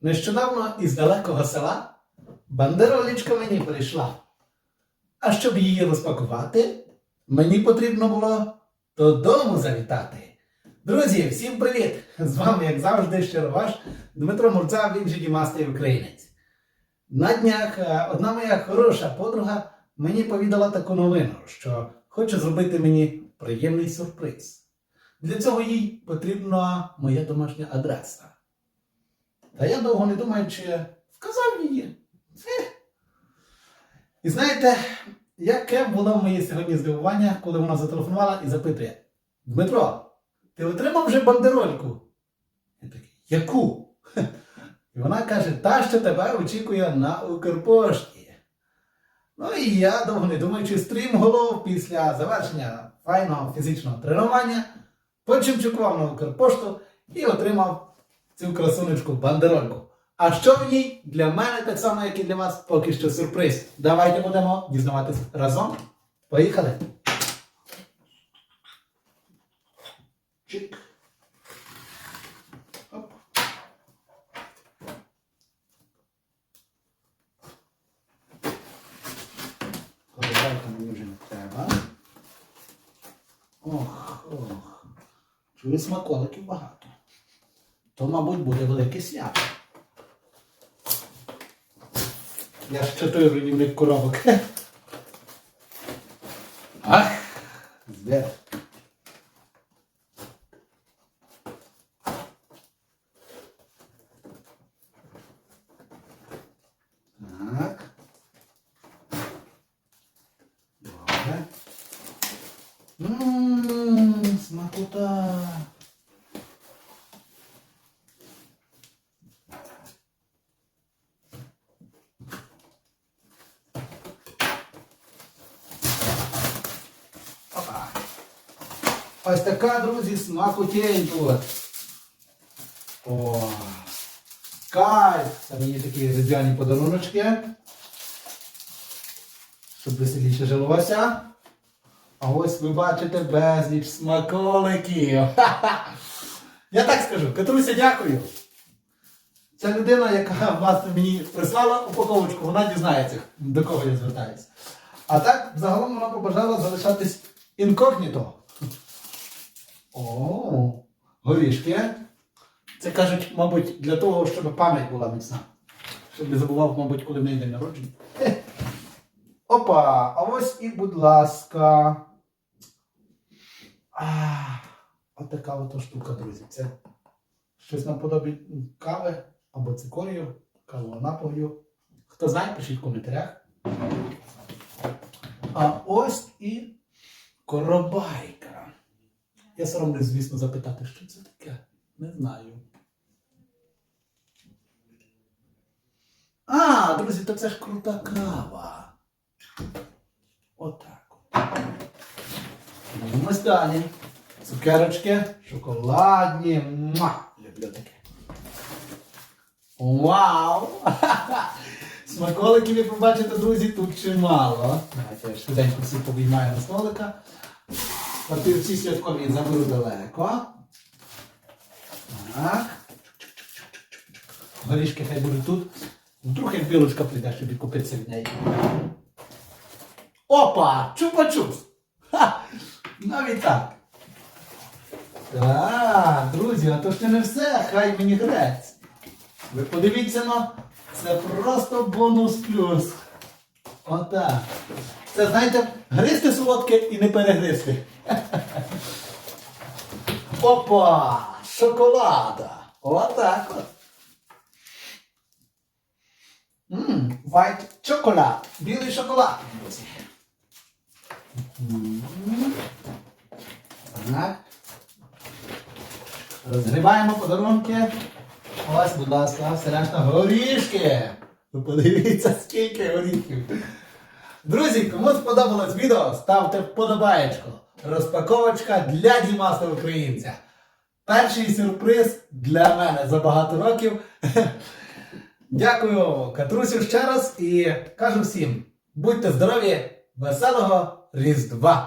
Нещодавно із далекого села бандеролічка мені прийшла. А щоб її розпакувати, мені потрібно було додому завітати. Друзі, всім привіт! З вами, як завжди, щиро ваш Дмитро Мурця, він же Дімастий Українець. На днях е, одна моя хороша подруга мені повідала таку новину, що хоче зробити мені приємний сюрприз. Для цього їй потрібна моя домашня адреса. Та я довго не думаючи, вказав її. І знаєте, яке було моє сьогодні здивування, коли вона зателефонувала і запитує: Дмитро, ти отримав вже бандерольку? Я такий, яку? І вона каже, та, що тебе очікує на Укрпошті. Ну і я, довго не думаючи, стрім голов після завершення файного фізичного тренування, почимчукував на Укрпошту і отримав цю красунечку бандерольку. А що в ній для мене, так само, як і для вас, поки що сюрприз. Давайте будемо дізнаватись разом. Поїхали. Чик. Ох, ох. Чую смаколиків багато. То, мабуть, буде велике свято. Я ж чотири руйнівних коробок. Ах, збер. Так. Добре. Ммм, смакота. Ось така, друзі, смакотень тут. О. Кайф! Це мені такі різдвяні подаруночки. Щоб веселіше жилося. А ось ви бачите безліч смаколиків. Я так скажу, Катруся, дякую. Ця людина, яка власне мені прислала упаковочку, вона дізнається, до кого я звертаюся. А так, загалом вона побажала залишатись інкогніто. О, горішки. Це кажуть, мабуть, для того, щоб пам'ять була міцна. Щоб не забував, мабуть, коли в неї день народження. Опа! А ось і, будь ласка. А, от штука, друзі. Це щось наподобі кави або цикорію, кавового напою. Хто знає, пишіть в коментарях. А ось і коробайка. Я соромлюсь, звісно, запитати, що це таке. Не знаю. А, друзі, то це ж крута кава. Отак. от. Дивимось далі. Цукерочки, шоколадні. Муа! Люблю таке. Вау! Смаколиків, як ви бачите, друзі, тут чимало. Давайте я швиденько всі повиймаю на столика. Папірці святкові заберу далеко. Так. Горішки хай будуть тут. Як білочка прийде, щоб відкупитися від неї. Опа! Чупа-чупс! Ха! Навіть так. Так, друзі, а то ще не все, хай мені грець. Ви подивіться на це просто бонус плюс. Отак. Це, знаєте, гристи солодке і не перегристи. Опа! Шоколада! Отак от. Ммм, white chocolate. Білий шоколад. Так. Розгрібаємо подарунки. Ось, будь ласка, все решта горішки. Ви подивіться, скільки горіхів. Друзі, кому сподобалось відео, ставте вподобаєчку. Розпаковочка для Дімаса Українця. Перший сюрприз для мене за багато років. Дякую Катрусю ще раз і кажу всім: будьте здорові, веселого Різдва!